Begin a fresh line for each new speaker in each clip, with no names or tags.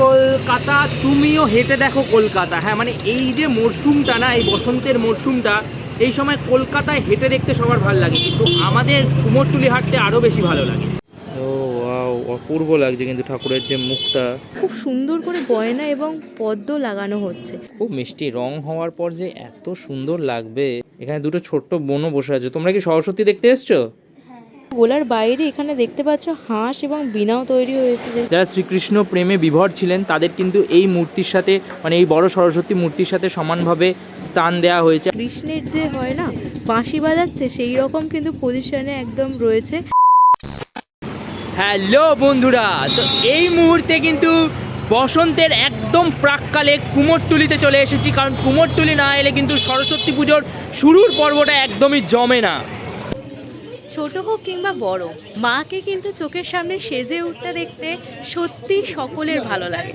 কলকাতা তুমিও হেঁটে দেখো কলকাতা। হ্যাঁ মানে এই যে মরশুমটা না এই বসন্তের মরশুমটা এই সময় কলকাতায় হেঁটে দেখতে সবার ভালো লাগে কিন্তু আমাদের কুমোরটুলি হাঁটতে আরও বেশি ভালো লাগে। ও ওয়াও অপূর্ব লাগছে কিন্তু ঠাকুরের যে মুখটা।
খুব সুন্দর করে গয়না এবং পদ্ম লাগানো হচ্ছে।
খুব মিষ্টি রং হওয়ার পর যে এত সুন্দর লাগবে। এখানে দুটো ছোট্ট বোনও বসে আছে। তোমরা কি সরস্বতী দেখতে এসছো?
গোলার বাইরে এখানে দেখতে পাচ্ছ হাঁস এবং বিনাও তৈরি হয়েছে
যারা শ্রীকৃষ্ণ প্রেমে বিভর ছিলেন তাদের কিন্তু এই মূর্তির সাথে মানে এই বড় সরস্বতী মূর্তির সাথে সমানভাবে স্থান দেওয়া হয়েছে।
কৃষ্ণের যে হয় না বাঁশি বাজাচ্ছে সেই রকম কিন্তু পজিশনে একদম রয়েছে।
হ্যালো বন্ধুরা তো এই মুহূর্তে কিন্তু বসন্তের একদম প্রাককালে কুমোরটুলিতে চলে এসেছি কারণ কুমোরটুলি না এলে কিন্তু সরস্বতী পুজোর শুরুর পর্বটা একদমই জমে না।
ছোট হোক কিংবা বড়, মাকে কিন্তু চোখের সামনে সেজে উঠতে দেখতে সত্যি সকলের ভালো লাগে।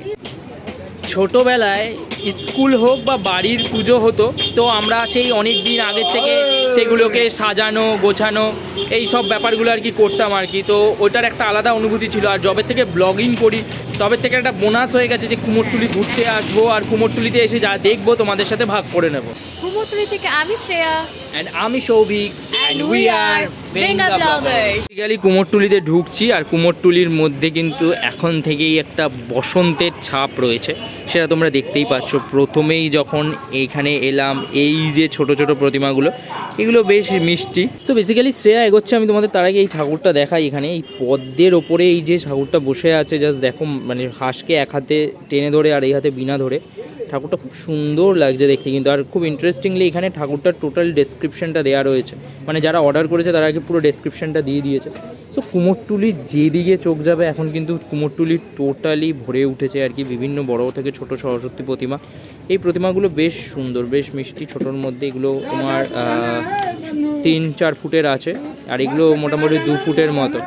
ছোটোবেলায় স্কুল হোক বা বাড়ির পুজো হতো তো আমরা সেই অনেক দিন আগের থেকে সেগুলোকে সাজানো গোছানো এই সব ব্যাপারগুলো আর কি করতাম আর কি। তো ওটার একটা আলাদা অনুভূতি ছিল। আর জবের থেকে ব্লগিং করি তবে থেকে একটা বোনাস হয়ে গেছে যে কুমোরটুলি ঘুরতে আসব আর কুমোরটুলিতে এসে যা দেখব তোমাদের সাথে ভাগ করে নেব।
কুমোরটুলি থেকে আমি শ্রেয়া।
অ্যান্ড আমি সৌভিক। কুমোরটুলিতে ঢুকছি আর কুমোরটুলির মধ্যে কিন্তু এখন থেকেই একটা বসন্তের ছাপ রয়েছে সেটা তোমরা দেখতেই পাচ্ছ। প্রথমেই যখন এইখানে এলাম, এই যে ছোট ছোট প্রতিমাগুলো, এগুলো বেশ মিষ্টি। তো বেসিক্যালি শ্রেয়া এগোচ্ছে, আমি তোমাদের তার আগে এই ঠাকুরটা দেখাই এখানে। এই পদ্মের ওপরে এই যে ঠাকুরটা বসে আছে জাস্ট দেখো মানে হাঁসকে এক হাতে টেনে ধরে আর এই হাতে বিনা ধরে। ঠাকুরটা খুব সুন্দর লাগছে দেখতে কিন্তু, আর খুব ইন্টারেস্টিংলি এখানে ঠাকুরটার টোটাল ডেসক্রিপশনটা দেওয়া রয়েছে। মানে যারা অর্ডার করেছে, তারা আগে পুরো ডেসক্রিপশনটা দিয়ে দিয়েছে। সো কুমোরটুলি যেদিকে চোখ যাবে, এখন কিন্তু কুমোরটুলি টোটালি ভরে উঠেছে আর কি, বিভিন্ন বড় থেকে ছোট সরস্বতী প্রতিমা। এই প্রতিমাগুলো বেশ সুন্দর বেশ মিষ্টি ছোটোর মধ্যে এগুলো তোমার তিন চার ফুটের আছে আর এগুলো মোটামুটি দু ফুটের মতো।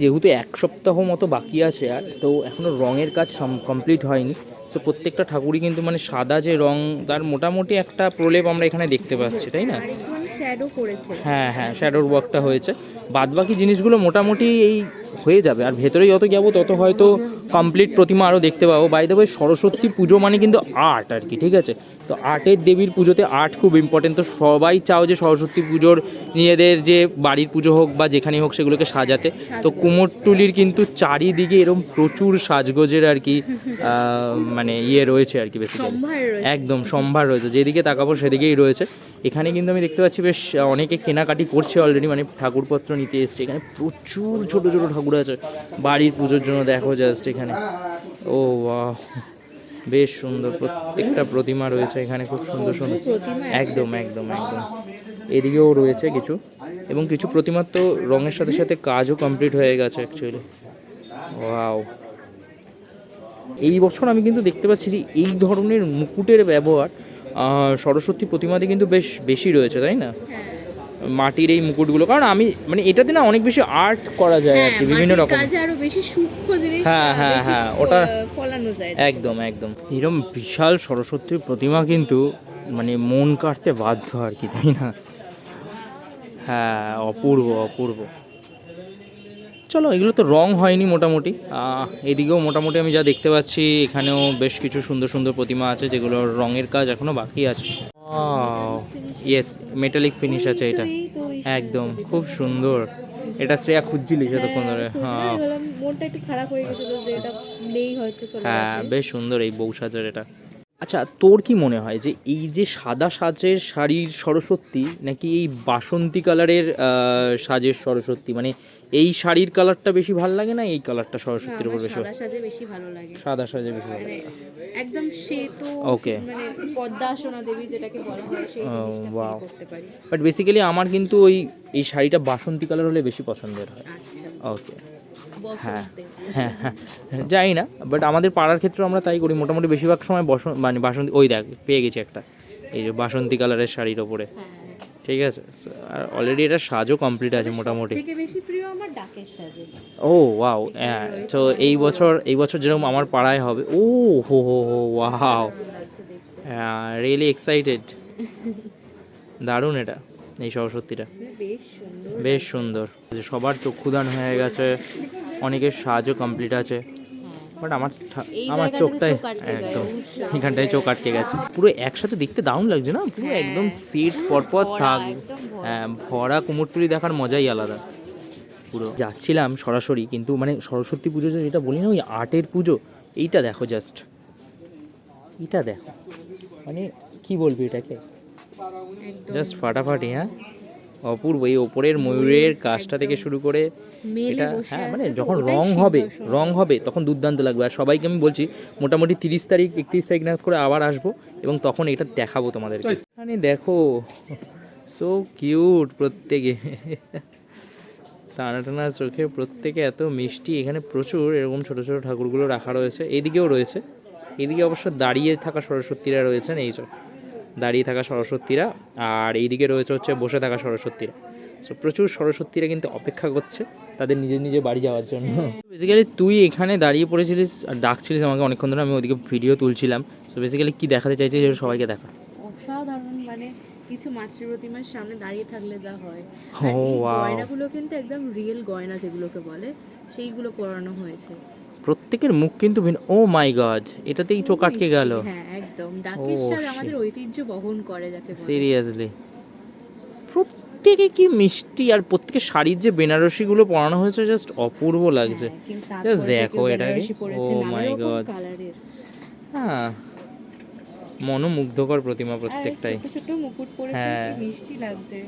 যেহেতু এক সপ্তাহ মতো বাকি আছে আর তো এখনও রঙের কাজ কমপ্লিট হয়নি। সো প্রত্যেকটা ঠাকুরই কিন্তু মানে সাদা যে রং তার মোটামুটি একটা প্রলেপ আমরা এখানে দেখতে পাচ্ছি তাই না? হ্যাঁ হ্যাঁ শ্যাডোর ওয়ার্কটা হয়েছে। বাদবাকি জিনিসগুলো মোটামুটি এই হয়ে যাবে। আর ভেতরে যত যাব তত হয়তো কমপ্লিট প্রতিমা আরও দেখতে পাবো। বাইরে দেবে সরস্বতী পুজো মানে কিন্তু আর্ট আর কি ঠিক আছে? তো আর্টের দেবীর পুজোতে আর্ট খুব ইম্পর্টেন্ট তো সবাই চাও যে সরস্বতী পুজোর নিজেদের যে বাড়ির পুজো হোক বা যেখানে হোক সেগুলোকে সাজাতে। তো কুমোরটুলির কিন্তু চারিদিকে এরকম প্রচুর সাজগোজের আর কি মানে ইয়ে রয়েছে আর কি বেশিক্যালি একদম সম্ভার রয়েছে। যেদিকে তাকাবো সেদিকেই রয়েছে। এখানে কিন্তু আমি দেখতে পাচ্ছি বেশ অনেকে কেনাকাটি করছে অলরেডি মানে ঠাকুরপত্র নিতে এসছে। এখানে প্রচুর ছোট ছোট ঠাকুর আছে। বাড়ির পুজোর জন্য দেখো জাস্ট এখানে। ও বাহ। বেশ সুন্দর। প্রত্যেকটা প্রতিমা রয়েছে এখানে খুব সুন্দর সুন্দর। একদম একদম একদম। এদিকেও রয়েছে কিছু। এবং কিছু প্রতিমার তো রঙের সাথে সাথে কাজও কমপ্লিট হয়ে গেছে অ্যাকচুয়ালি ওয়াও এই বছর আমি কিন্তু দেখতে পাচ্ছি যে এই ধরনের মুকুটের ব্যবহার সরস্বতী প্রতিমাতে কিন্তু বেশ বেশি রয়েছে তাই না? মাটির এই মুকুটগুলো। কারণ আমি মানে এটাতে না অনেক বেশি আর্ট করা যায় আর কি বিভিন্ন রকম।
কাজে আরও বেশি সূক্ষ্ম জিনিস
হ্যাঁ, হ্যাঁ, হ্যাঁ, ওটা-
ফলানো যায়
একদম একদম। এরকম বিশাল সরস্বতীর প্রতিমা কিন্তু মানে মন কাটতে বাধ্য আর কি তাই না? হ্যাঁ অপূর্ব অপূর্ব। চলো এগুলো তো রং হয়নি মোটামুটি। এদিকেও মোটামুটি আমি যা দেখতে পাচ্ছি এখানেও বেশ কিছু সুন্দর সুন্দর প্রতিমা আছে যেগুলোর রঙের কাজ এখনও বাকি আছে। ইয়েস মেটালিক ফিনিশ আছে এটা। একদম খুব সুন্দর। এটা শ্রেয়া খুঁজছিলি এতক্ষণ ধরে। হ্যাঁ
মনটা একটু খারাপ হয়ে গেছিল যে এটা নেই হয়তো চলে
হ্যাঁ বেশ সুন্দর এই বউ সাজার এটা। আচ্ছা তোর কি মনে হয় যে এই যে সাদা সাজের শাড়ির সরস্বতী নাকি এই বাসন্তী কালারের আহ, সাজের সরস্বতী? মানে এই শাড়ির কালারটা বেশি ভালো লাগে না? এই কালারটা সরস্বতীর উপর বেশি
সাদা সাজে বেশি ভালো লাগে।
সাদা সাজে বেশি ভালো
মানে
লাগে।
একদম শ্বেত
Okay.
মানে পদ্মাসনা দেবী যেটাকে বলা হয় সেই
Oh,
জিনিসটা
wow.
করতে পারি।
বাট বেসিক্যালি আমার কিন্তু ওই এই শাড়িটা বাসন্তী কালার হলে বেশি পছন্দের হয়।
আচ্ছা।
ওকে
বসন্তে।
হ্যাঁ হ্যাঁ। যাই না বাট আমাদের পাড়ার ক্ষেত্রে আমরা তাই করি। মোটামুটি বেশিরভাগ সময় বসন্ত মানে বাসন্তী ওই দেখ পেয়ে গেছি একটা। এই যে বাসন্তী কালারের শাড়ির ওপরে।
হ্যাঁ।
ঠিক আছে। আর অলরেডি এটা সাজও কমপ্লিট আছে মোটামুটি।
থেকে বেশি প্রিয় আমার ডাকের সাজে।
ও ওয়াও হ্যাঁ তো এই বছর এই বছর যেরকম আমার পাড়ায় হবে ও হো হো হো ওয়াও রিয়েলি এক্সাইটেড দারুণ এটা এই সরস্বতীটা।
বেশ সুন্দর।
বেশ সুন্দর। যে সবার চক্ষুদান হয়ে গেছে অনেকের সাজও কমপ্লিট আছে। বাট আমার আমার
জায়গাটাতে
চোখটায়
চোখ আটকে যায়,
একদম। এখানটায় চোখ আটকে গেছে। পুরো একসাথে দেখতে দারুণ লাগছে না? পুরো একদম সেট পরপর থাক।
ভরা।
হ্যাঁ কুমোরটুলি দেখার মজাই আলাদা। পুরো যাচ্ছিলাম সরাসরি কিন্তু মানে সরস্বতী পুজো যেটা বলি না ওই আর্টের পুজো এইটা দেখো জাস্ট এটা দেখো। মানে কি বলবি এটাকে? জাস্ট ফাটাফাটি হ্যাঁ? অপূর্ব এই ওপরের ময়ূরের কাজটা থেকে শুরু করে এটা হ্যাঁ মানে যখন রং হবে রং হবে তখন দুর্দান্ত লাগবে। আর সবাইকে আমি বলছি মোটামুটি তিরিশ তারিখ একত্রিশ তারিখ নাগাদ করে আবার আসব এবং তখন এটা দেখাবো তোমাদেরকে। মানে দেখো সো কিউট প্রত্যেকে। টানা টানা চোখে প্রত্যেকে এত মিষ্টি এখানে প্রচুর এরকম ছোট ছোট ঠাকুরগুলো রাখা রয়েছে। এদিকেও রয়েছে। এদিকে অবশ্য দাঁড়িয়ে থাকা সরস্বতীরা রয়েছেন এই সব। দাঁড়িয়ে থাকা সরস্বতীরা আর এইদিকে রয়েছে হচ্ছে বসে থাকা সরস্বতীরা। সো প্রচুর সরস্বতীরা কিন্তু অপেক্ষা করছে তাদের নিজের নিজের বাড়ি যাওয়ার জন্য। বেসিক্যালি তুই এখানে দাঁড়িয়ে পড়েছিলিস আর ডাকছিলিস আমাকে অনেকক্ষণ ধরে আমি ওদিকে ভিডিও তুলছিলাম। সো বেসিক্যালি কী দেখাতে চাইছিস সেটা সবাইকে দেখা।
অসাধারণ মানে কিছু মাতৃ প্রতিমার সামনে দাঁড়িয়ে থাকলে যা হয়। আর গয়নাগুলো কিন্তু একদম রিয়েল গয়না যেগুলোকে বলে সেইগুলো পরানো হয়েছে।
প্রত্যেকের মুখ কিন্তু ভিন্ন। ও মাই গড এটাতেই চোখ আটকে গেল।
হ্যাঁ একদম।
shit.
আমাদের ঐতিহ্য বহন করে যাকে
সিরিয়াসলি। প্রত্যেকে কি মিষ্টি আর প্রত্যেকের শাড়ির যে বেনারসিগুলো পরানো হয়েছে জাস্ট অপূর্ব লাগছে।
হ্যাঁ, তারপরে যে
দেখো my
রকম
God.
কালারের।
হ্যাঁ মনোমুগ্ধকর প্রতিমা প্রত্যেকটাই।
ছোট ছোট মুকুট পরেছে
হ্যাঁ।
মিষ্টি লাগছে।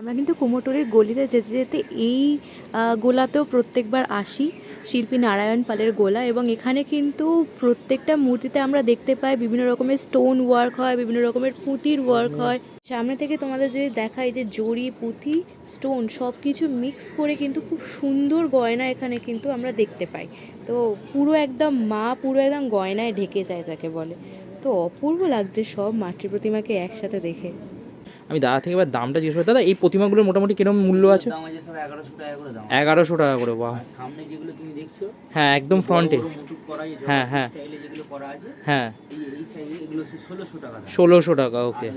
আমরা কিন্তু কুমোটরের গলিতে যেতে যেতে এই গোলাতেও প্রত্যেকবার আসি। শিল্পী নারায়ণ পালের গোলা এবং এখানে কিন্তু প্রত্যেকটা মূর্তিতে আমরা দেখতে পাই বিভিন্ন রকমের স্টোন ওয়ার্ক হয়, বিভিন্ন রকমের পুঁতির ওয়ার্ক হয়। সামনে থেকে তোমাদের যদি দেখায় যে জড়ি, পুঁতি স্টোন সব কিছু মিক্স করে কিন্তু খুব সুন্দর গয়না এখানে কিন্তু আমরা দেখতে পাই। তো পুরো একদম মা, পুরো একদম গয়নায় ঢেকে যায় যাকে বলে। তো অপূর্ব লাগছে সব মাতৃ প্রতিমাকে একসাথে দেখে।
আমি দাদা থেকে এবার দামটা জিজ্ঞেস করি দাদা এই প্রতিমাগুলোর মোটামুটি কীরকম মূল্য আছে?
এগারোশো টাকা করে
বাহ।
সামনে যেগুলো তুমি দেখছ
হ্যাঁ একদম ফ্রন্টে হ্যাঁ, হ্যাঁ। হ্যাঁ।
ষোলোশো টাকা
ওকে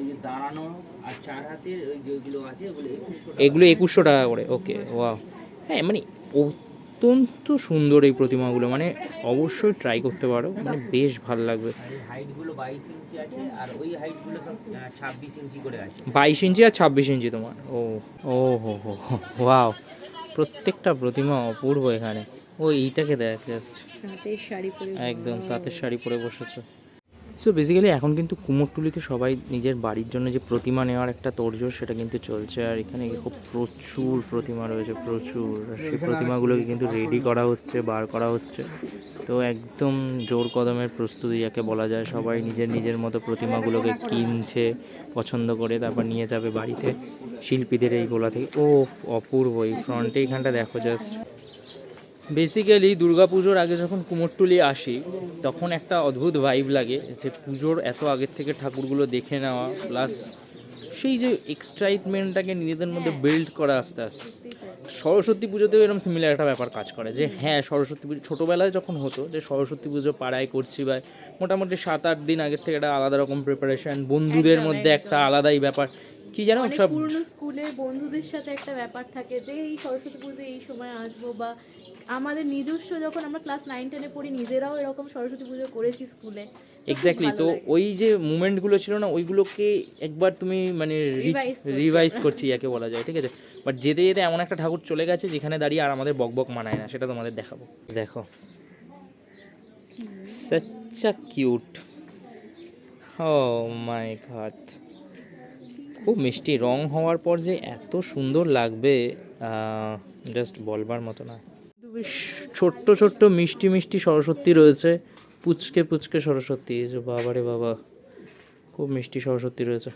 এগুলো একুশশো টাকা করে ওকে ওয়াও হ্যাঁ মানে অত্যন্ত সুন্দর এই প্রতিমাগুলো মানে অবশ্যই ট্রাই করতে পারো মানে বেশ ভালো লাগবে।
বাইশ ইঞ্চি আর ছাব্বিশ ইঞ্চি
তোমার। ও ও হো হো ওয়াও প্রত্যেকটা প্রতিমা অপূর্ব এখানে। ও এইটাকে দেখ জাস্ট একদম তাঁতের শাড়ি পরে বসেছে। সো বেসিক্যালি এখন কিন্তু কুমোরটুলিতে সবাই নিজের বাড়ির জন্য যে প্রতিমা নেওয়ার একটা তোড়জোড়, সেটা কিন্তু চলছে। আর এখানে খুব প্রচুর প্রতিমা রয়েছে, প্রচুর। আর সেই প্রতিমাগুলোকে কিন্তু রেডি করা হচ্ছে, বার করা হচ্ছে। তো একদম জোর কদমের প্রস্তুতি, যাকে বলা যায়, সবাই নিজের নিজের মতো প্রতিমাগুলোকে কিনছে, পছন্দ করে, তারপর নিয়ে যাবে বাড়িতে শিল্পীদের এই গোলা থেকে। ও, অপূর্ব, এই ফ্রন্টে এখানটা দেখো জাস্ট বেসিক্যালি দুর্গা পুজোর আগে যখন কুমোরটুলি আসি তখন একটা অদ্ভুত ভাইব লাগে যে পুজোর এত আগের থেকে ঠাকুরগুলো দেখে নেওয়া প্লাস সেই যে এক্সাইটমেন্টটাকে নিজেদের মধ্যে বিল্ড করা আস্তে আস্তে। সরস্বতী পুজোতেও এরকম সিমিলার একটা ব্যাপার কাজ করে যে হ্যাঁ সরস্বতী পুজো ছোটোবেলায় যখন হতো যে সরস্বতী পুজো পাড়ায় করছি বা মোটামুটি সাত আট দিন আগের থেকে একটা আলাদা রকম প্রিপারেশন বন্ধুদের মধ্যে একটা আলাদাই ব্যাপার। কি জানো
অনেক
সব
পুরনো স্কুলে বন্ধুদের সাথে একটা ব্যাপার থাকে যে এই সরস্বতী পুজো এই সময় আসব বা আমাদের নিজস্ব যখন আমরা ক্লাস নাইন টেনে পড়ি নিজেরাও এরকম সরস্বতী পুজো করেছি স্কুলে।
এক্স্যাক্টলি তো ওই যে মুমেন্টগুলো ছিল না ওইগুলোকে একবার তুমি মানে রিভাইজ করছি। যাকে বলা যায় ঠিক আছে? বাট যেতে যেতে এমন একটা ঠাকুর চলে গেছে যেখানে দাঁড়িয়ে আর আমাদের বকবক মানায় না সেটা তোমাদের দেখাবো। দেখো। সচ্চা কিউট ও মাই গড খুব মিষ্টি রং হওয়ার পর যে এত সুন্দর লাগবে জাস্ট বলবার মতো না। বেশ ছোট্ট ছোট্ট মিষ্টি মিষ্টি সরস্বতী রয়েছে। পুচকে পুচকে সরস্বতী যে বাবা রে বাবা খুব মিষ্টি সরস্বতী রয়েছে।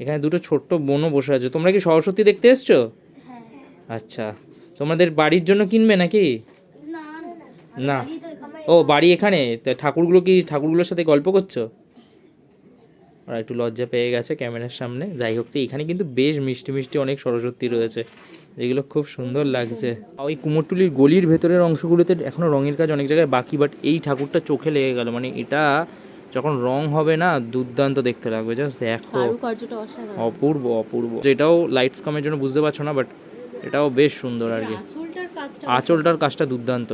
এখানে দুটো ছোট্ট বোনও বসে আছে। তোমরা কি সরস্বতী দেখতে এসছো? আচ্ছা তোমাদের বাড়ির জন্য কিনবে নাকি? না ও বাড়ি এখানে? ঠাকুরগুলো কি ঠাকুরগুলোর সাথে গল্প করছ? ওরা একটু লজ্জা পেয়ে গেছে ক্যামেরার সামনে। যাই হোক তো এখানে কিন্তু বেশ মিষ্টি মিষ্টি অনেক সরস্বতী রয়েছে। যেগুলো খুব সুন্দর লাগছে। ওই কুমোরটুলির গলির ভেতরের অংশগুলোতে এখনও রঙের কাজ অনেক জায়গায় বাকি বাট এই ঠাকুরটা চোখে লেগে গেল। মানে এটা যখন রং হবে না দুর্দান্ত দেখতে লাগবে। জাস্ট দেখো। অপূর্ব অপূর্ব। যেটাও লাইটস কামের জন্য বুঝতে পারছ না বাট এটাও বেশ সুন্দর আর কি। আঁচলটার কাজটা দুর্দান্ত।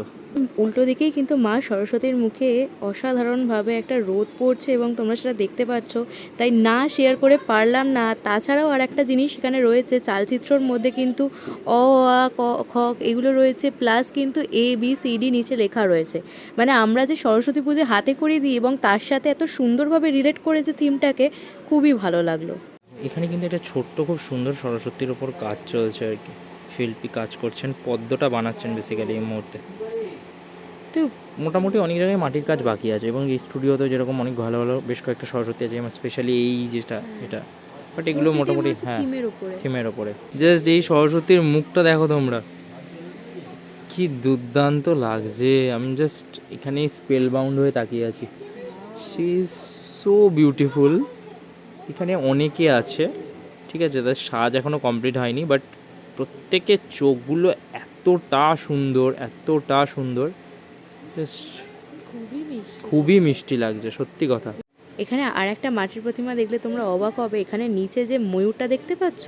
উল্টো দিকেই কিন্তু মা সরস্বতীর মুখে অসাধারণভাবে একটা রোদ পড়ছে এবং তোমরা সেটা দেখতে পাচ্ছ। তাই না শেয়ার করে পারলাম না। তাছাড়াও আর একটা জিনিস এখানে রয়েছে, চালচিত্রর মধ্যে কিন্তু অ, আ, ক, খ এগুলো রয়েছে প্লাস কিন্তু এ বি সি ডি নিচে লেখা রয়েছে। মানে আমরা যে সরস্বতী পুজো হাতে করে দিই এবং তার সাথে এত সুন্দরভাবে রিলেট করেছে থিমটাকে খুবই ভালো লাগল।
এখানে কিন্তু একটা ছোট্ট খুব সুন্দর সরস্বতীর ওপর কাজ চলছে আর কি। শিল্পী কাজ করছেন, পদ্মটা বানাচ্ছেন বেসিক্যালি এই মুহূর্তে। তো মোটামুটি অনেক জায়গায় মাটির কাজ বাকি আছে এবং এই স্টুডিওতে যেরকম অনেক ভালো ভালো বেশ কয়েকটা সরস্বতী আছে যেমন স্পেশালি এই যেটা এটা। বাট এগুলো মোটামুটি হ্যাঁ থিমের ওপরে জাস্ট এই সরস্বতীর মুখটা দেখো তোমরা। কি দুর্দান্ত লাগছে। আমি জাস্ট এখানেই স্পেল বাউন্ড হয়ে তাকিয়ে আছি। সি ইজ সো বিউটিফুল এখানে অনেকে আছে ঠিক আছে তার সাজ এখনও কমপ্লিট হয়নি বাট প্রত্যেকের চোখগুলো এতটা সুন্দর এতটা সুন্দর। জাস্ট
খুবই মিষ্টি
খুবই মিষ্টি লাগছে সত্যি কথা।
এখানে আর একটা মাটির প্রতিমা দেখলে তোমরা অবাক হবে। এখানে নিচে যে ময়ূরটা দেখতে পাচ্ছ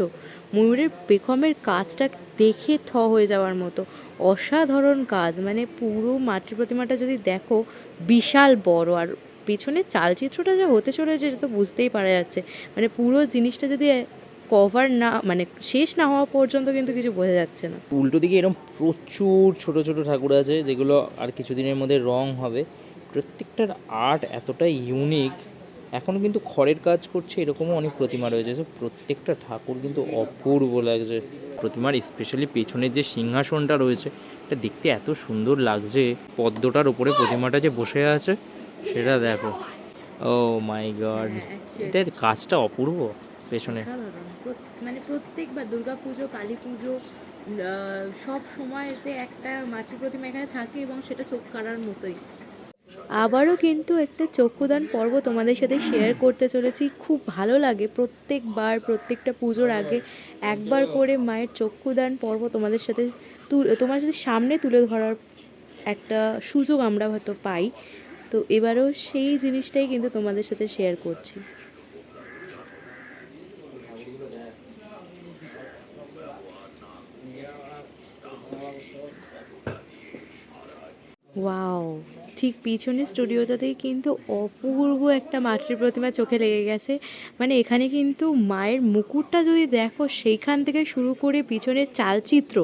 ময়ূরের পেখমের কাজটা দেখে থ হয়ে যাওয়ার মতো। অসাধারণ কাজ মানে পুরো মাটির প্রতিমাটা যদি দেখো বিশাল বড়। আর পেছনে চালচিত্রটা যা হতে চলেছে সেটা তো বুঝতেই পারা যাচ্ছে। মানে পুরো জিনিসটা যদি কভার না মানে শেষ না হওয়া পর্যন্ত কিন্তু কিছু বোঝা যাচ্ছে না।
উল্টো দিকে এরকম প্রচুর ছোট ছোট ঠাকুর আছে যেগুলো আর কিছুদিনের মধ্যে রং হবে। প্রত্যেকটার আর্ট এতটা ইউনিক এখনও কিন্তু খড়ের কাজ করছে এরকমও অনেক প্রতিমা রয়েছে। তো প্রত্যেকটা ঠাকুর কিন্তু অপূর্ব লাগছে। প্রতিমার স্পেশালি পেছনের যে সিংহাসনটা রয়েছে এটা দেখতে এত সুন্দর লাগছে। পদ্মটার ওপরে প্রতিমাটা যে বসে আছে সেটা দেখো। ও মাই গড এটার কাজটা অপূর্ব। পেছনে।
মানে প্রত্যেকবার দুর্গা পুজো কালী পুজো সব সময় যে একটা মাটির প্রতিমা এখানে থাকে এবং সেটা চোখ কাড়ার মতোই। আবারও কিন্তু একটা চক্ষুদান পর্ব তোমাদের সাথে শেয়ার করতে চলেছি। খুব ভালো লাগে প্রত্যেকবার, প্রত্যেকটা পুজোর আগে একবার করে মায়ের চক্ষুদান পর্ব তোমাদের সাথে তোমার সাথে সামনে তুলে ধরার একটা সুযোগ আমরা হয়তো পাই। তো এবারেও সেই জিনিসটাই কিন্তু তোমাদের সাথে শেয়ার করছি। ওয়াও ঠিক পিছনের স্টুডিওটাতেই কিন্তু অপূর্ব একটা মাটির প্রতিমা চোখে লেগে গেছে। মানে এখানে কিন্তু মায়ের মুকুটটা যদি দেখো, সেইখান থেকে শুরু করে পিছনের চালচিত্র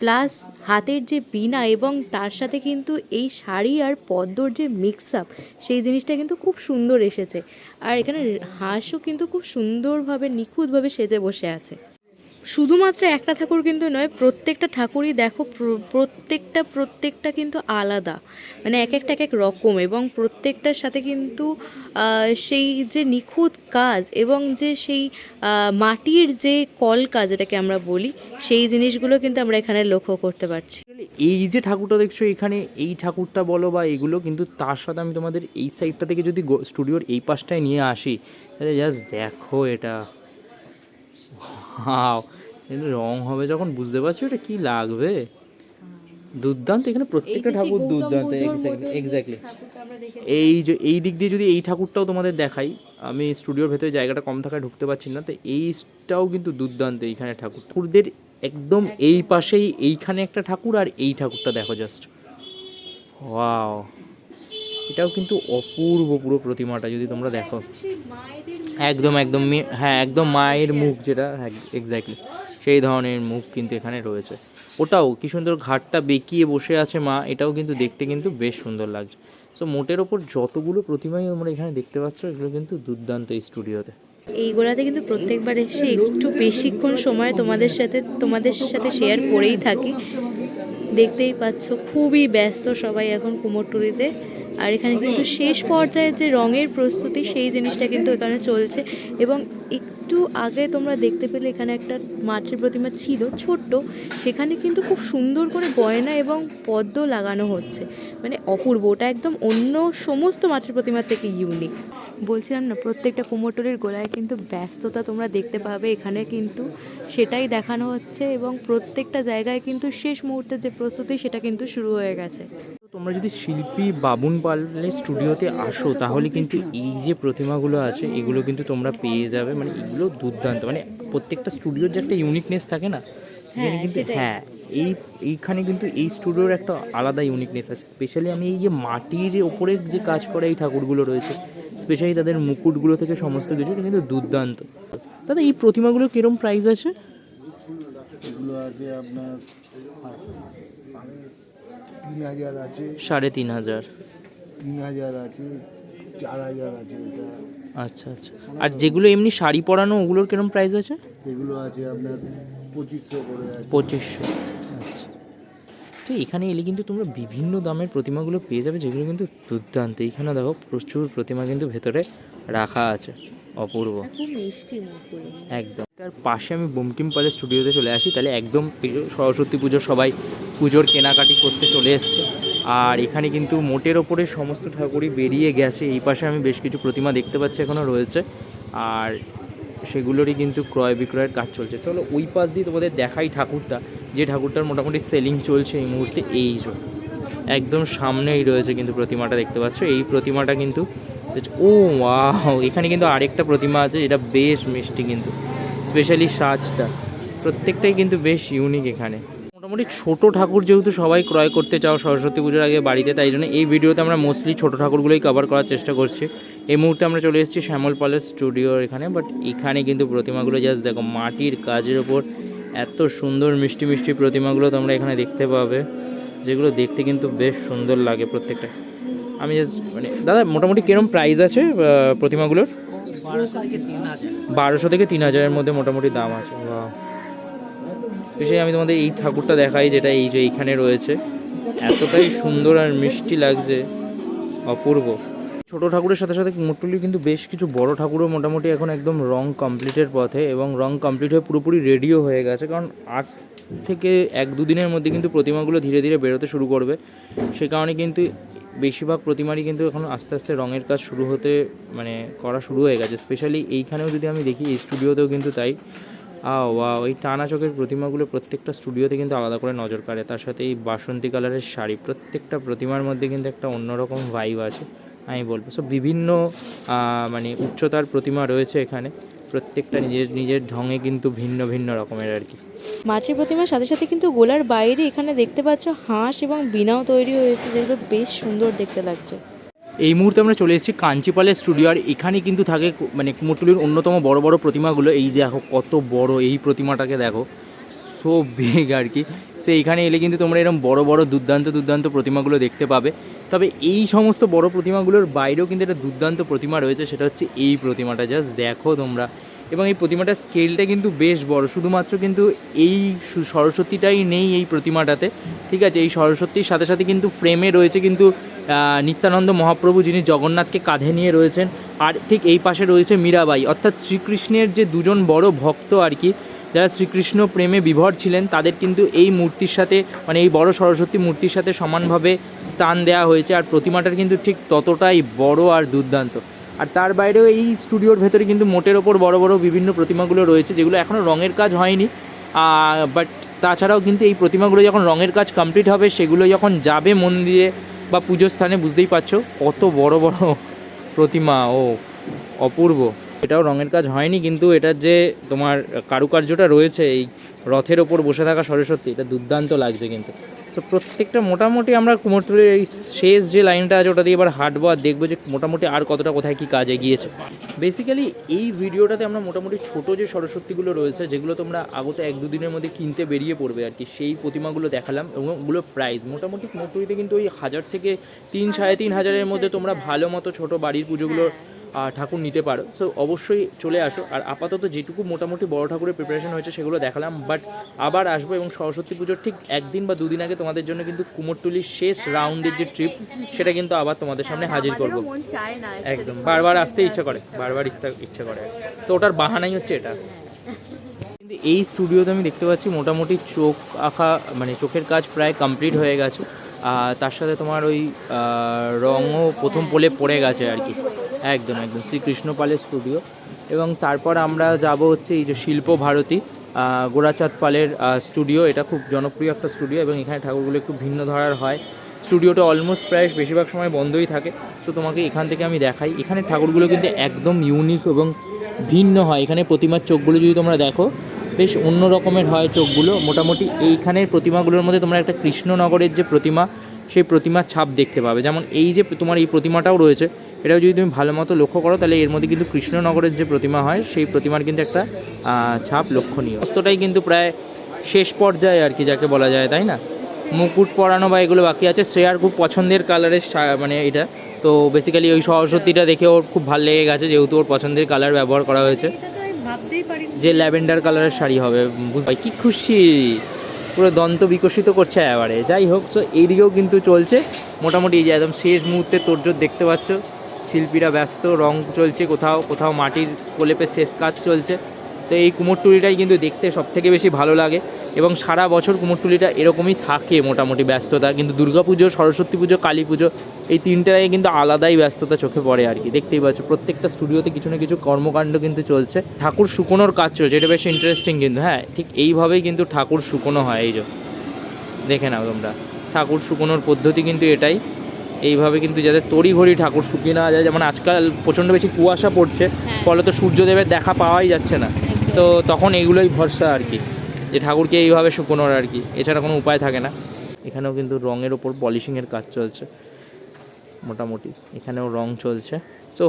প্লাস হাতের যে বিনা এবং তার সাথে কিন্তু এই শাড়ি আর পদ্মর যে মিক্স আপ সেই জিনিসটা কিন্তু খুব সুন্দর এসেছে। আর এখানে হাঁসও কিন্তু খুব সুন্দরভাবে, নিখুঁতভাবে সেজে বসে আছে। শুধুমাত্র একটা ঠাকুর কিন্তু নয়, প্রত্যেকটা ঠাকুরই দেখো, প্র- প্রত্যেকটা প্রত্যেকটা কিন্তু আলাদা। মানে এক একটা এক এক রকম এবং প্রত্যেকটার সাথে কিন্তু সেই যে নিখুঁত কাজ এবং যে সেই মাটির যে কল কাজ এটাকে আমরা বলি, সেই জিনিসগুলো কিন্তু আমরা এখানে লক্ষ্য করতে পারছি।
এই যে ঠাকুরটা দেখছ এখানে, এই ঠাকুরটা বলো বা এগুলো কিন্তু তার সাথে আমি তোমাদের এই সাইডটা থেকে যদি স্টুডিওর এই পাশটায় নিয়ে আসি, তাহলে জাস্ট দেখো এটা। হাও রং হবে যখন বুঝতে পারছি ওটা কি লাগবে। দুর্দান্ত এখানে প্রত্যেকটা ঠাকুর দুর্দান্ত এক্স্যাক্টলি এই যে এই দিক দিয়ে যদি এই ঠাকুরটাও তোমাদের দেখাই আমি স্টুডিওর ভেতরে জায়গাটা কম থাকায় ঢুকতে পারছি না তো এইটাও কিন্তু দুর্দান্ত এইখানে ঠাকুর। ঠাকুরদের একদম এই পাশেই এইখানে একটা ঠাকুর আর এই ঠাকুরটা দেখো জাস্ট ওয়াও এটাও কিন্তু অপূর্ব পুরো প্রতিমাটা যদি তোমরা দেখো। একদম একদম হ্যাঁ একদম মায়ের মুখ যেটা হ্যাঁ এক্স্যাক্টলি সেই ধরনের মুখ কিন্তু এখানে রয়েছে। ওটাও কি সুন্দর ঘাটটা বেঁকিয়ে বসে আছে মা, এটাও কিন্তু দেখতে কিন্তু বেশ সুন্দর লাগছে। সো মোটের ওপর যতগুলো প্রতিমাই আমরা এখানে দেখতে পাচ্ছ, এগুলো কিন্তু দুর্দান্ত এই স্টুডিওতে।
এইগুলাতে কিন্তু প্রত্যেকবার এসে একটু বেশিক্ষণ সময় তোমাদের সাথে তোমাদের সাথে শেয়ার করেই থাকি। দেখতেই পাচ্ছ, খুবই ব্যস্ত সবাই এখন কুমোরটুলিতে। আর এখানে কিন্তু শেষ পর্যায়ে যে রঙের প্রস্তুতি, সেই জিনিসটা কিন্তু এখানে চলছে। এবং একটু আগে তোমরা দেখতে পেলে এখানে একটা মাটির প্রতিমা ছিল, ছোট্ট। সেখানে কিন্তু খুব সুন্দর করে গয়না এবং পদ্ম লাগানো হচ্ছে। মানে অপূর্ব, ওটা একদম অন্য সমস্ত মাটির প্রতিমার থেকে ইউনিক বলছিলাম না, প্রত্যেকটা কুমোরটুলির গোড়ায় কিন্তু ব্যস্ততা তোমরা দেখতে পাবে। এখানে কিন্তু সেটাই দেখানো হচ্ছে এবং প্রত্যেকটা জায়গায় কিন্তু শেষ মুহূর্তের যে প্রস্তুতি, সেটা কিন্তু শুরু হয়ে গেছে।
তোমরা যদি শিল্পী বাবুন পালের স্টুডিওতে আসো তাহলে কিন্তু এই যে প্রতিমাগুলো আছে এগুলো কিন্তু তোমরা পেয়ে যাবে। মানে এগুলো দুর্দান্ত। মানে প্রত্যেকটা স্টুডিওর যে একটা ইউনিকনেস থাকে না সেখানে কিন্তু হ্যাঁ এই এইখানে কিন্তু এই স্টুডিওর একটা আলাদা ইউনিকনেস আছে। স্পেশালি আমি এই যে মাটির ওপরে যে কাজ করা এই ঠাকুরগুলো রয়েছে স্পেশালি তাদের মুকুটগুলো থেকে সমস্ত কিছু কিন্তু দুর্দান্ত। দাদা এই প্রতিমাগুলো কিরম প্রাইস আছে?
এগুলো আছে আপনার তিন হাজার আছে।
সাড়ে তিন হাজার।
তিন হাজার আছে চার হাজার আছে এটা।
আচ্ছা আচ্ছা। আর যেগুলো এমনি শাড়ি পরানো ওগুলোর কিরম প্রাইস আছে?
এগুলো আছে আপনার পঁচিশশো করে
পঁচিশশো। আচ্ছা। তো এখানে এলে কিন্তু তোমরা বিভিন্ন দামের প্রতিমাগুলো পেয়ে যাবে যেগুলো কিন্তু দুর্দান্ত। এখানে দেখো প্রচুর প্রতিমা কিন্তু ভেতরে রাখা আছে। অপূর্ব।
খুব মিষ্টি
একদম। তার পাশে আমি বঙ্কিম পালের স্টুডিওতে চলে আসি তাহলে একদম সরস্বতী পুজোর সবাই পুজোর কেনাকাটি করতে চলে এসছে। আর এখানে কিন্তু মোটের ওপরে সমস্ত ঠাকুরই বেরিয়ে গেছে এই পাশে আমি বেশ কিছু প্রতিমা দেখতে পাচ্ছি এখনও রয়েছে। আর সেগুলোরই কিন্তু ক্রয় বিক্রয়ের কাজ চলছে। চলো ওই পাশ দিয়ে তোমাদের দেখাই ঠাকুরটা যে ঠাকুরটার মোটামুটি সেলিং চলছে এই মুহূর্তে এই যে। একদম সামনেই রয়েছে কিন্তু প্রতিমাটা দেখতে পাচ্ছ এই প্রতিমাটা কিন্তু ও ওয়াও এখানে কিন্তু আরেকটা প্রতিমা আছে, এটা বেশ মিষ্টি কিন্তু স্পেশালি সাজটা, প্রত্যেকটাই কিন্তু বেশ ইউনিক এখানে। মোটামুটি ছোট ঠাকুর যেহেতু সবাই ক্রয় করতে চাও সরস্বতী পুজোর আগে বাড়িতে, তাই জন্য এই ভিডিওতে আমরা মোস্টলি ছোট ঠাকুরগুলোই কভার করার চেষ্টা করছি। এই মুহূর্তে আমরা চলে এসেছি শ্যামল পালের স্টুডিওর এখানে বাট এখানে কিন্তু প্রতিমাগুলো জাস্ট দেখো, মাটির কাজের ওপর এত সুন্দর মিষ্টি মিষ্টি প্রতিমাগুলো তোমরা এখানে দেখতে পাবে, যেগুলো দেখতে কিন্তু বেশ সুন্দর লাগে প্রত্যেকটা। আমি জাস্ট মানে দাদা, মোটামুটি কিরম প্রাইস আছে প্রতিমাগুলোর? বারোশো থেকে তিন হাজারের মধ্যে মোটামুটি দাম আছে স্পেশালি আমি তোমাদের এই ঠাকুরটা দেখাই, যেটা এই যে এইখানে রয়েছে। এতটাই সুন্দর আর মিষ্টি লাগছে, অপূর্ব। ছোট ঠাকুরের সাথে সাথে মোটলি কিন্তু বেশ কিছু বড় ঠাকুরও মোটামুটি এখন একদম রং কমপ্লিটের পথে এবং রং কমপ্লিট হয়ে পুরোপুরি রেডিও হয়ে গেছে, কারণ আজ থেকে এক দুদিনের মধ্যে কিন্তু প্রতিমাগুলো ধীরে ধীরে বেরোতে শুরু করবে। সে কারণে কিন্তু বেশিরভাগ প্রতিমারই কিন্তু এখন আস্তে আস্তে রঙের কাজ শুরু হতে মানে করা শুরু হয়ে গেছে। স্পেশালি এইখানেও যদি আমি দেখি, এই স্টুডিওতেও কিন্তু তাই। ওয়া ওই টানা চোখের প্রতিমাগুলো প্রত্যেকটা স্টুডিওতে কিন্তু আলাদা করে নজর কাড়ে। তার সাথে এই বাসন্তী কালারের শাড়ি, প্রত্যেকটা প্রতিমার মধ্যে কিন্তু একটা অন্যরকম ভাইব আছে, আমি বলব। সো বিভিন্ন মানে উচ্চতার প্রতিমা রয়েছে এখানে। প্রত্যেকটা নিজের নিজের ঢঙে কিন্তু ভিন্ন ভিন্ন রকমের আর কি।
মাটির প্রতিমার সাথে সাথে কিন্তু গোলার বাইরে এখানে দেখতে পাচ্ছ হাঁস এবং বিনাও তৈরি হয়েছে যেগুলো বেশ সুন্দর দেখতে লাগছে।
এই মুহূর্তে আমরা চলে এসেছি কাঞ্চিপালের স্টুডিও আর এখানে কিন্তু থাকে মানে কুমোরটুলির অন্যতম বড় বড় প্রতিমাগুলো। এই যে দেখো কত বড় এই প্রতিমাটাকে দেখো। সো বিগ আর কি। সে এখানে এলে কিন্তু তোমরা এরকম বড় বড় দুর্দান্ত দুর্দান্ত প্রতিমাগুলো দেখতে পাবে। তবে এই সমস্ত বড় প্রতিমাগুলোর বাইরেও কিন্তু একটা দুর্দান্ত প্রতিমা রয়েছে, সেটা হচ্ছে এই প্রতিমাটা। জাস্ট দেখো তোমরা। এবং এই প্রতিমাটার স্কেলটা কিন্তু বেশ বড়, শুধুমাত্র কিন্তু এই সরস্বতীটাই নেই এই প্রতিমাটাতে। ঠিক আছে, এই সরস্বতীর সাথে সাথে কিন্তু ফ্রেমে রয়েছে কিন্তু নিত্যানন্দ মহাপ্রভু যিনি জগন্নাথকে কাঁধে নিয়ে রয়েছেন, আর ঠিক এই পাশে রয়েছে মীরাবাই। অর্থাৎ শ্রীকৃষ্ণের যে দুজন বড় ভক্ত আর কি যারা শ্রীকৃষ্ণ প্রেমে বিভর ছিলেন, তাদের কিন্তু এই মূর্তির সাথে মানে এই বড় সরস্বতী মূর্তির সাথে সমানভাবে স্থান দেওয়া হয়েছে। আর প্রতিমাটার কিন্তু ঠিক ততটাই বড় আর দুর্দান্ত। আর তার বাইরেও এই স্টুডিওর ভেতরে কিন্তু মোটের ওপর বড় বড় বিভিন্ন প্রতিমাগুলো রয়েছে, যেগুলো এখনও রঙের কাজ হয়নি। বাট তাছাড়াও কিন্তু এই প্রতিমাগুলো যখন রঙের কাজ কমপ্লিট হবে, সেগুলো যখন যাবে মন্দিরে বা পুজোর স্থানে, বুঝতেই পারছ কত বড় বড় প্রতিমা। ও, অপূর্ব। এটাও রঙের কাজ হয়নি, কিন্তু এটার যে তোমার কারুকার্যটা রয়েছে, এই রথের ওপর বসে থাকা সরস্বতী, এটা দুর্দান্ত লাগছে কিন্তু। তো প্রত্যেকটা মোটামুটি আমরা কুমোরটুলির এই শেষ যে লাইনটা আছে, ওটা দিয়ে এবার হাঁটবো আর দেখব যে মোটামুটি আর কতটা কোথায় কী কাজ এগিয়েছে। বেসিক্যালি এই ভিডিওটাতে আমরা মোটামুটি ছোট যে সরস্বতীগুলো রয়েছে, যেগুলো তোমরা আগত এক দুদিনের মধ্যে কিনতে বেরিয়ে পড়বে আর কি, সেই প্রতিমাগুলো দেখালাম এবং ওগুলো প্রাইস মোটামুটি কুমোরটুলিতে কিন্তু ওই হাজার থেকে তিন, সাড়ে তিন হাজারের মধ্যে তোমরা ভালো মতো ছোটো বাড়ির পুজোগুলো ঠাকুর নিতে পারো। সো অবশ্যই চলে আসো। আর আপাতত যেটুকু মোটামুটি বড় ঠাকুরের প্রিপারেশন হয়েছে সেগুলো দেখালাম বাট আবার আসব এবং সরস্বতী পুজোর ঠিক একদিন বা দুদিন আগে তোমাদের জন্য কিন্তু কুমোরটুলির শেষ রাউন্ডের যে ট্রিপ সেটা কিন্তু আবার তোমাদের সামনে হাজির করব। একদম। বারবার আসতে ইচ্ছে করে বারবার ইচ্ছা করে। তো ওটার বাহানাই হচ্ছে এটা। কিন্তু এই স্টুডিওতে আমি দেখতে পাচ্ছি মোটামুটি চোখ আঁকা মানে চোখের কাজ প্রায় কমপ্লিট হয়ে গেছে। আর তার সাথে তোমার ওই রঙও প্রথম পোলে পড়ে গেছে আর কি। একদম একদম। শ্রীকৃষ্ণ পালের স্টুডিও এবং তারপর আমরা যাব হচ্ছে এই যে শিল্প ভারতী আহ, গোরাচাঁদ পালের স্টুডিও এটা খুব জনপ্রিয় একটা স্টুডিও এবং এখানে ঠাকুরগুলো একটু ভিন্ন ধরার হয়। স্টুডিওটা অলমোস্ট প্রায় বেশিরভাগ সময় বন্ধই থাকে। সো তোমাকে এখান থেকে আমি দেখাই। এখানে ঠাকুরগুলো কিন্তু একদম ইউনিক এবং ভিন্ন হয়। এখানে প্রতিমার চোখগুলো যদি তোমরা দেখো বেশ অন্য রকমের হয় চোখগুলো। মোটামুটি এইখানের প্রতিমাগুলোর মধ্যে তোমরা একটা কৃষ্ণনগরের যে প্রতিমা সেই প্রতিমার ছাপ দেখতে পাবে। যেমন এই যে তোমার এই প্রতিমাটাও রয়েছে এটাও যদি তুমি ভালো মতো লক্ষ্য করো তাহলে এর মধ্যে কিন্তু কৃষ্ণনগরের যে প্রতিমা হয় সেই প্রতিমার কিন্তু একটা ছাপ লক্ষণীয়। অস্তটাই কিন্তু প্রায় শেষ পর্যায়ে আর কি যাকে বলা যায় তাই না? মুকুট পরানো বা এগুলো বাকি আছে শ্রেয়ার খুব পছন্দের কালারের মানে এটা। তো বেসিক্যালি ওই সরস্বতীটা দেখে ওর খুব ভালো লেগে গেছে যেহেতু ওর পছন্দের কালার ব্যবহার করা হয়েছে। যে ল্যাভেন্ডার কালারের শাড়ি হবে বুঝতে কি খুশি! পুরো দন্ত বিকশিত করছে এবারে যাই হোক তো এইদিকেও কিন্তু চলছে। মোটামুটি এই যে একদম শেষ মুহূর্তে তোরজোর দেখতে পাচ্ছ। শিল্পীরা ব্যস্ত, রং চলছে কোথাও কোথাও মাটির কোলেপে শেষ কাজ চলছে। তো এই কুমোরটুলিটাই কিন্তু দেখতে সব থেকে বেশি ভালো লাগে এবং সারা বছর কুমোরটুলিটা এরকমই থাকে মোটামুটি ব্যস্ততা। কিন্তু দুর্গাপুজো সরস্বতী পুজো, কালী পুজো, এই তিনটায় কিন্তু আলাদাই ব্যস্ততা চোখে পড়ে আর কি। দেখতেই পাচ্ছ, প্রত্যেকটা স্টুডিওতে কিছু না কিছু কর্মকাণ্ড কিন্তু চলছে। ঠাকুর শুকোনোর কাজ চলছে, এটা বেশ ইন্টারেস্টিং কিন্তু হ্যাঁ ঠিক এইভাবেই কিন্তু ঠাকুর শুকোনো হয় এই যে। দেখে নাও তোমরা, ঠাকুর শুকোনোর পদ্ধতি কিন্তু এটাই। এইভাবে কিন্তু যাতে তড়িঘড়ি ঠাকুর শুকিয়ে নেওয়া যায় যেমন আজকাল প্রচণ্ড বেশি কুয়াশা পড়ছে ফলে তো সূর্যদেবের দেখা পাওয়াই যাচ্ছে না। তো তখন এইগুলোই ভরসা আর কি যে ঠাকুরকে এইভাবে শুকোনোর আর কি এছাড়া কোনো উপায় থাকে না। এখানেও কিন্তু রঙের ওপর পলিশিংয়ের কাজ চলছে মোটামুটি। এখানেও রং চলছে। সো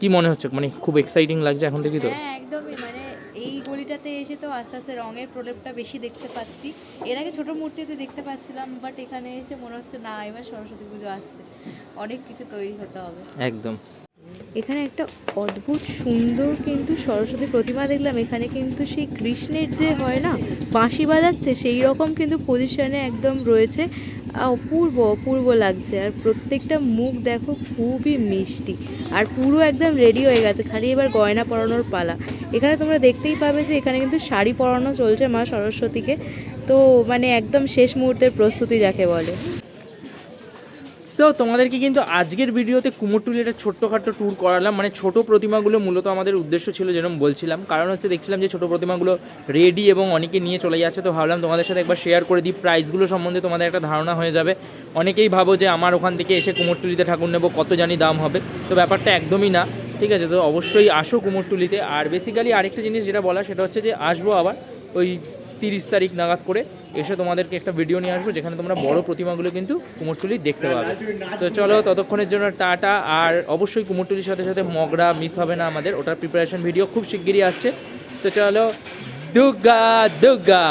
কি মনে হচ্ছে? মানে খুব এক্সাইটিং লাগছে এখন থেকে তো?
হ্যাঁ একদমই। মানে এই গলিটাতে এসে তো আস্তে আস্তে রঙের প্রলেপটা বেশি দেখতে পাচ্ছি। এর আগে ছোট মূর্তিতে দেখতে পাচ্ছিলাম বাট এখানে এসে মনে হচ্ছে না এবার সরস্বতী পুজো আসছে। অনেক কিছু তৈরি হতে হবে।
একদম।
এখানে একটা অদ্ভুত সুন্দর কিন্তু সরস্বতী প্রতিমা দেখলাম। এখানে কিন্তু সেই কৃষ্ণের যে হয় না বাঁশি বাজাচ্ছে সেই রকম কিন্তু পজিশনে একদম রয়েছে। অপূর্ব অপূর্ব লাগছে। আর প্রত্যেকটা মুখ দেখো খুবই মিষ্টি। আর পুরো একদম রেডি হয়ে গেছে। খালি এবার গয়না পরানোর পালা। এখানে তোমরা দেখতেই পাবে যে এখানে কিন্তু শাড়ি পরানো চলছে মা সরস্বতীকে। তো মানে একদম শেষ মুহূর্তের প্রস্তুতি যাকে বলে।
সো তোমাদেরকে কিন্তু আজকের ভিডিওতে কুমোরটুলি একটা ছোট্টখাট্টো ট্যুর করালাম। মানে ছোট প্রতিমাগুলো মূলত আমাদের উদ্দেশ্য ছিল যেরকম বলছিলাম। কারণ হচ্ছে দেখছিলাম যে ছোট প্রতিমাগুলো রেডি এবং অনেকে নিয়ে চলে যাচ্ছে। তো ভাবলাম তোমাদের সাথে একবার শেয়ার করে দিই। প্রাইসগুলো সম্বন্ধে তোমাদের একটা ধারণা হয়ে যাবে। অনেকেই ভাবো যে আমার ওখান থেকে এসে কুমোরটুলিতে ঠাকুর নেব, কত জানি দাম হবে। তো ব্যাপারটা একদমই না, ঠিক আছে? তো অবশ্যই আসো কুমোরটুলিতে আর বেসিক্যালি আরেকটা জিনিস যেটা বলা, সেটা হচ্ছে যে আসব আবার ওই তিরিশ তারিখ নাগাদ করে এসে তোমাদেরকে একটা ভিডিও নিয়ে আসব, যেখানে তোমরা বড় প্রতিমাগুলো কিন্তু কুমোরটুলি দেখতে পাবে। তো চলো, ততক্ষণের জন্য টাটা, আর অবশ্যই কুমোরটুলির সাথে সাথে মগরা মিস হবে না আমাদের, ওটার প্রিপারেশন ভিডিও খুব শিগগিরই আসছে। তো চলো দুর্গা দুর্গা